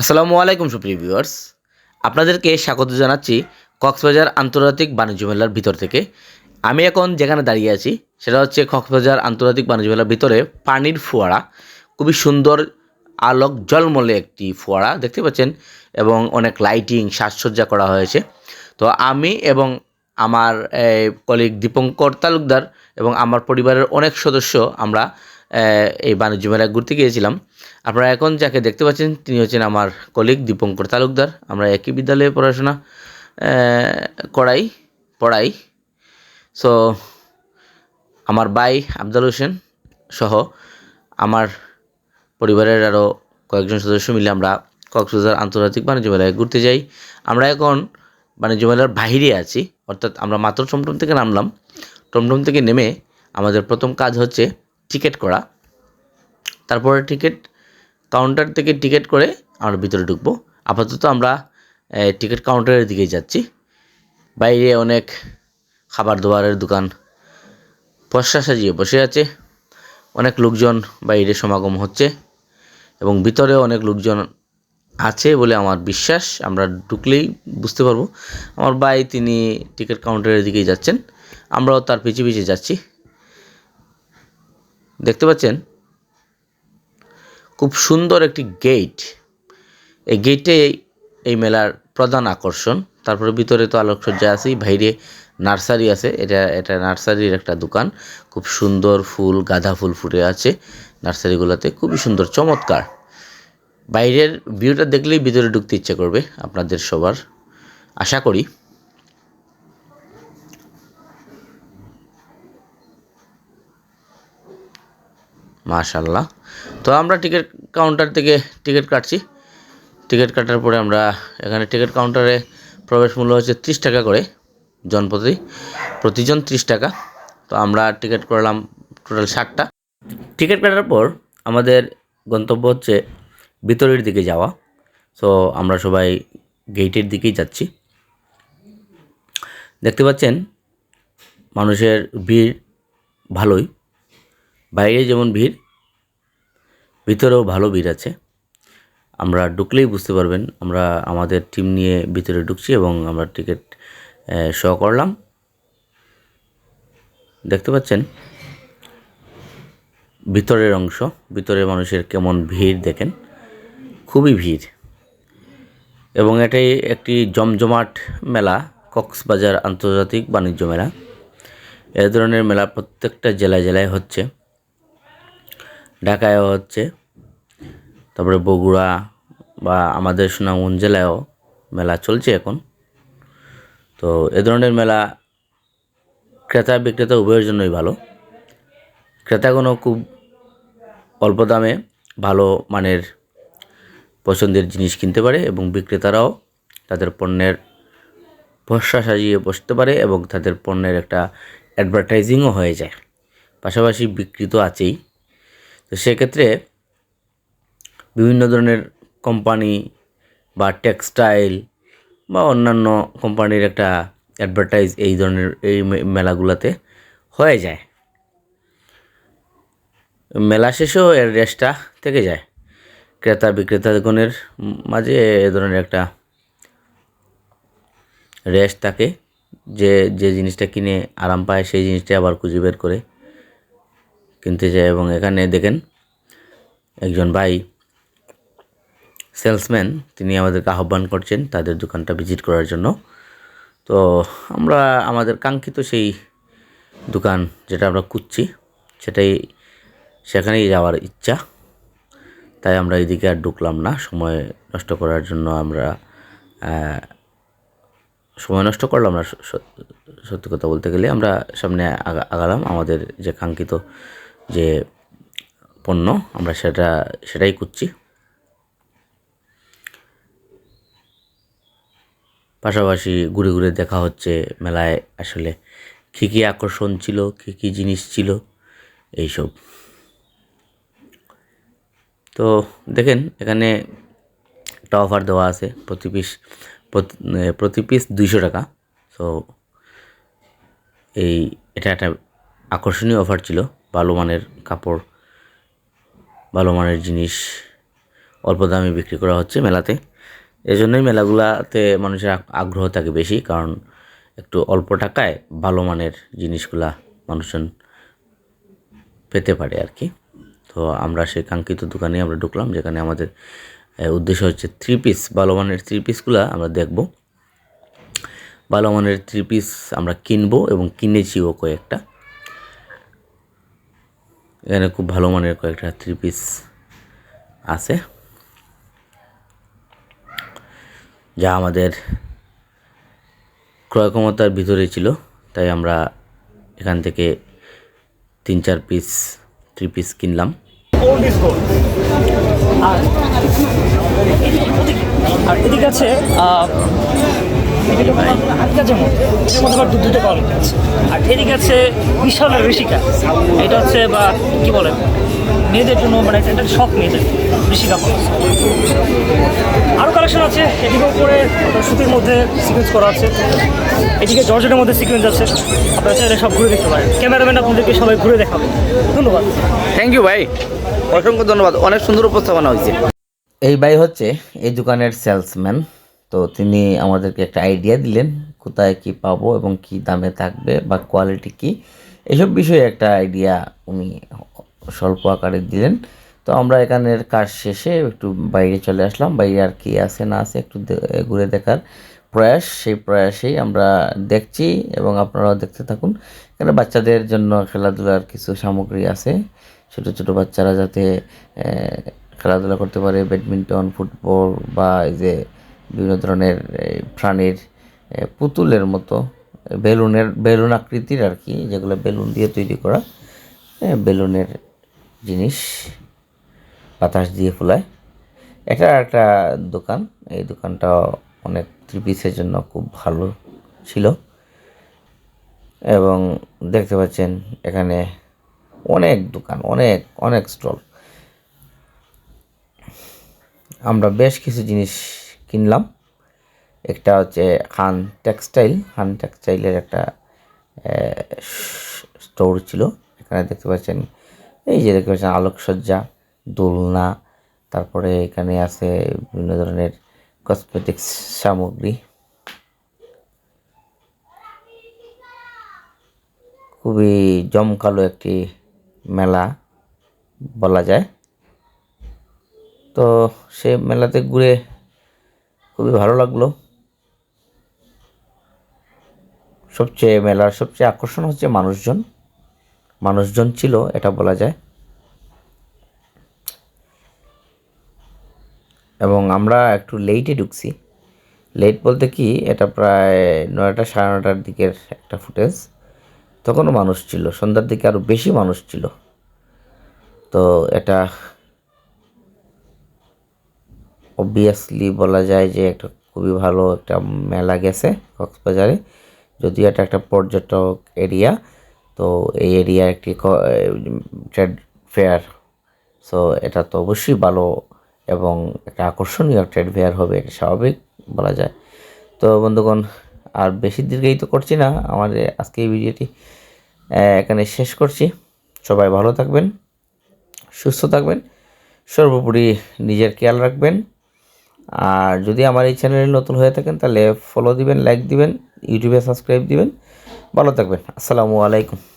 আসসালামু আলাইকুম সুপ্রিয় ভিউয়ার্স। আপনাদেরকে স্বাগত জানাচ্ছি কক্সবাজার আন্তর্জাতিক বাণিজ্য মেলার ভিতর থেকে। আমি এখন যেখানে দাঁড়িয়ে আছি, সেটা হচ্ছে কক্সবাজার আন্তর্জাতিক বাণিজ্য মেলার ভিতরে পানির ফোয়ারা। খুবই সুন্দর, আলোক জলমলে একটি ফোয়ারা, দেখতে পাচ্ছেন? এবং অনেক লাইটিং, সাজসজ্জা করা হয়েছে। তো আমি এবং আমার কলিগ দীপঙ্কর তালুকদার এবং আমার পরিবারের অনেক সদস্য আমরা এই বাণিজ্য মেলায় ঘুরতে গিয়েছিলাম। আপনারা এখন যাকে দেখতে পাচ্ছেন, তিনি হচ্ছেন আমার কলিগ দীপঙ্কর তালুকদার। আমরা একই বিদ্যালয়ে পড়াশোনা করাই, পড়াই। সো আমার ভাই আফজাল হোসেন সহ আমার পরিবারের আরও কয়েকজন সদস্য মিলে আমরা কক্সবাজার আন্তর্জাতিক বাণিজ্য মেলায় ঘুরতে যাই। আমরা এখন বাণিজ্য মেলার বাহিরে আছি, অর্থাৎ আমরা মাত্র টমটম থেকে নামলাম। টমটম থেকে নেমে আমাদের প্রথম কাজ হচ্ছে টিকিট করা। তারপরে টিকিট কাউন্টার থেকে টিকিট করে আমরা ভিতরে ঢুকবো। আপাতত আমরা টিকিট কাউন্টারের দিকে যাচ্ছি। বাইরে অনেক খাবার দাবারের দোকান পশা সাজিয়ে বসে আছে। অনেক লোকজন বাইরে সমাগম হচ্ছে এবং ভিতরেও অনেক লোকজন আছে বলে আমার বিশ্বাস। আমরা ঢুকলেই বুঝতে পারব। আমার ভাই, তিনি টিকিট কাউন্টারের দিকেই যাচ্ছেন। আমরাও তার পিছিয়ে পিছিয়ে যাচ্ছি। দেখতে পাচ্ছেন? খুব সুন্দর একটি গেট এই গেটে এই মেলার প্রধান আকর্ষণ। তারপরে ভিতরে তো আলোকসজ্জা আছেই, বাইরে নার্সারি আছে। এটা এটা নার্সারির একটা দোকান। খুব সুন্দর ফুল, গাঁদা ফুল ফুটে আছে নার্সারিগুলোতে। খুবই সুন্দর, চমৎকার। বাইরের ভিউটা দেখলেই ভিতরে ঢুকতে ইচ্ছে করবে আপনাদের সবার। আশা করি। মাশাল্লাহ। তো আমরা টিকিট কাউন্টার থেকে টিকিট কাটছি। টিকিট কাটার পরে আমরা এখানে টিকিট কাউন্টারে প্রবেশ মূল্য হচ্ছে ত্রিশ টাকা করে জনপ্রতি, প্রতিজন ত্রিশ টাকা। তো আমরা টিকিট করলাম টোটাল ষাটটা টিকিট কাটার পর আমাদের গন্তব্য হচ্ছে ভিতরের দিকে যাওয়া। সো আমরা সবাই গেটের দিকেই যাচ্ছি। দেখতে পাচ্ছেন, মানুষের ভিড় ভালোই। বাইরে যেমন ভিড়, ভিতরেও ভালো ভিড় আছে। আমরা ঢুকলেই বুঝতে পারবেন, আমরা আমাদের টিম নিয়ে ভিতরে ঢুকছি এবং আমরা টিকিট শ করলাম। দেখতে পাচ্ছেন? ভিতরের অংশ ভিতরে মানুষের কেমন ভিড় দেখেন। খুবই ভিড়। এবং এটাই একটি জমজমাট মেলা, কক্সবাজার আন্তর্জাতিক বাণিজ্য মেলা। এ ধরনের মেলা প্রত্যেকটা জেলায় জেলায় হচ্ছে। ঢাকায়ও হচ্ছে। তারপরে বগুড়া বা আমাদের সুনামগঞ্জ জেলায়ও মেলা চলছে এখন। তো এ ধরনের মেলা ক্রেতা বিক্রেতা উভয়ের জন্যই ভালো। ক্রেতাগণও খুব অল্প দামে ভালো মানের পছন্দের জিনিস কিনতে পারে এবং বিক্রেতারাও তাদের পণ্যের ভরসা সাজিয়ে বসতে পারে এবং তাদের পণ্যের একটা অ্যাডভার্টাইজিংও হয়ে যায়। পাশাপাশি বিক্রি তো আছেই। তো সেক্ষেত্রে বিভিন্ন ধরনের কোম্পানি বা টেক্সটাইল বা অন্যান্য কোম্পানির একটা অ্যাডভার্টাইজ এই ধরনের এই মেলাগুলোতে হয়ে যায়। মেলা শেষেও এর রেসটা থেকে যায়। ক্রেতা বিক্রেতাগণের মাঝে এ ধরনের একটা রেস থাকে। যে যে জিনিসটা কিনে আরাম পায় সেই জিনিসটা আবার খুঁজে বের করে। কিনতে যায় এবং এখানে দেখেন একজন ভাই সেলসম্যান, তিনি আমাদেরকে আহ্বান করছেন তাদের দোকানটা ভিজিট করার জন্য। তো আমরা, আমাদের কাঙ্ক্ষিত সেই দোকান যেটা আমরা খুঁজছি, সেটাই, সেখানেই যাওয়ার ইচ্ছা। তাই আমরা এদিকে আর ঢুকলাম না। সময় নষ্ট করার জন্য আমরা সময় নষ্ট করলাম না সত্যি কথা বলতে গেলে। আমরা সামনে আগালাম আমাদের যে কাঙ্ক্ষিত যে পণ্য, আমরা সেটা, সেটাই করছি পাশাপাশি ঘুরে ঘুরে দেখা হচ্ছে মেলায় আসলে কী কী আকর্ষণ ছিল, কী কী জিনিস ছিল, এইসব। তো দেখেন, এখানে একটা অফার দেওয়া আছে, প্রতি পিস প্রতি- পিস দুইশো টাকা। সো এই, এটা একটা আকর্ষণীয় অফার ছিল। ভালো মানের কাপড় ভালো মানের জিনিস অল্প দামে বিক্রি করা হচ্ছে মেলাতে। এজন্যই মেলাগুলাতে মানুষের আগ্রহ থাকে বেশি, কারণ একটু অল্প টাকায় ভালো মানের জিনিসগুলা মানুষজন পেতে পারে আর কি। তো আমরা সেই কাঙ্ক্ষিত দোকানে আমরা ঢুকলাম, যেখানে আমাদের উদ্দেশ্য হচ্ছে থ্রি পিস ভালো মানের থ্রি পিসগুলো আমরা দেখব। ভালো মানের থ্রি পিস আমরা কিনবো এবং কিনেছিও কয়েকটা। এখানে খুব ভালো মানের কয়েকটা থ্রি পিস আছে। যা আমাদের ক্রয় ক্ষমতার ভিতরে ছিল, তাই আমরা এখান থেকে তিন চার পিস থ্রি পিস কিনলাম। আর এদিকে আছে আহ, এদিকে হাত এর মধ্যে আবার দুটো কোয়ালিটি আছে আর এদিকে আছে বিশাল আর ঋষিকা। এটা হচ্ছে বা কি বলে মেয়েদের জন্য মানে এটা শখ মেয়েদের। ঋষিকা আরও কালেকশন আছে। এদিকে উপরে সুতির মধ্যে সিকোয়েন্স করা আছে। এদিকে জর্জেটের মধ্যে সিকোয়েন্স আছে। আপনারা চাইলে সব ঘুরে দেখতে পারেন। ক্যামেরাম্যান আপনাদেরকে সবাই ঘুরে দেখাবে। ধন্যবাদ। থ্যাংক ইউ ভাই। অসংখ্য ধন্যবাদ। অনেক সুন্দর উপস্থাপনা হয়েছে। এই ভাই হচ্ছে এই দোকানের সেলসম্যান তো তিনি আমাদেরকে একটা আইডিয়া দিলেন, কোথায় কি পাবো এবং কি দামে থাকবে বা কোয়ালিটি কি, এসব বিষয়ে একটা আইডিয়া উনি স্বল্প আকারে দিলেন। তো আমরা এখানের কাজ শেষে একটু বাইরে চলে আসলাম, বাইরে আর কি আছে না আছে একটু ঘুরে দেখার প্রয়াস, সেই প্রয়াসেই আমরা দেখছি এবং আপনারাও দেখতে থাকুন। এখানে বাচ্চাদের জন্য খেলাধুলার কিছু সামগ্রী আছে, ছোটো ছোটো বাচ্চারা যাতে খেলাধুলা করতে পারে, ব্যাডমিন্টন, ফুটবল বা এই যে বিভিন্ন ধরনের প্রাণীর পুতুলের মতো বেলুনের, বেলুন আকৃতির আর কি, যেগুলো বেলুন দিয়ে তৈরি করা বেলুনের জিনিস বাতাস দিয়ে ফুলায়। এটা একটা দোকান, এই দোকানটা অনেক ত্রিপিসের জন্য খুব ভালো ছিল। এবং দেখতে পাচ্ছেন এখানে অনেক দোকান, অনেক অনেক স্টল। আমরা বেশ কিছু জিনিস কিনলাম। একটা হচ্ছে খান টেক্সটাইল, খান টেক্সটাইলের একটা স্টোর ছিল। এখানে দেখতে পাচ্ছেন, এই যে দেখতে পাচ্ছেন আলোকসজ্জা, দোলনা, তারপরে এখানে আছে বিভিন্ন ধরনের কসমেটিক্স সামগ্রী। খুবই জমকালো একটি মেলা বলা যায়। তো সে মেলাতে ঘুরে খুবই ভালো লাগল। সবচেয়ে মেলার সবচেয়ে আকর্ষণ হচ্ছে মানুষজন। মানুষজন ছিল, এটা বলা যায়। এবং আমরা একটু লেটে ঢুকছি। লেট বলতে কি, এটা প্রায় নয়টা সাড়ে নটার দিকের একটা ফুটেজ তখনও মানুষ ছিল, সন্ধ্যার দিকে আরও বেশি মানুষ ছিল। তো এটা অবভিয়াসলি বলা যায় যে একটা খুবই ভালো একটা মেলা গেছে কক্সবাজারে। যদিও এটা একটা পর্যটক এরিয়া তো এই এরিয়া একটি ট্রেড ফেয়ার। সো এটা তো অবশ্যই ভালো এবং একটা আকর্ষণীয় ট্রেড ফেয়ার হবে, এটা স্বাভাবিক বলা যায়। তো বন্ধুগণ, আর বেশি দীর্ঘায়িত করছি না, আমার আজকে এই ভিডিওটি এখানে শেষ করছি। সবাই ভালো থাকবেন, সুস্থ থাকবেন, সর্বোপরি নিজের খেয়াল রাখবেন। আর যদি আমার এই চ্যানেলে নতুন হয়ে থাকেন, তাহলে ফলো দিবেন লাইক দিবেন ইউটিউবে সাবস্ক্রাইব দিবেন। ভালো থাকবেন। আসসালামু আলাইকুম।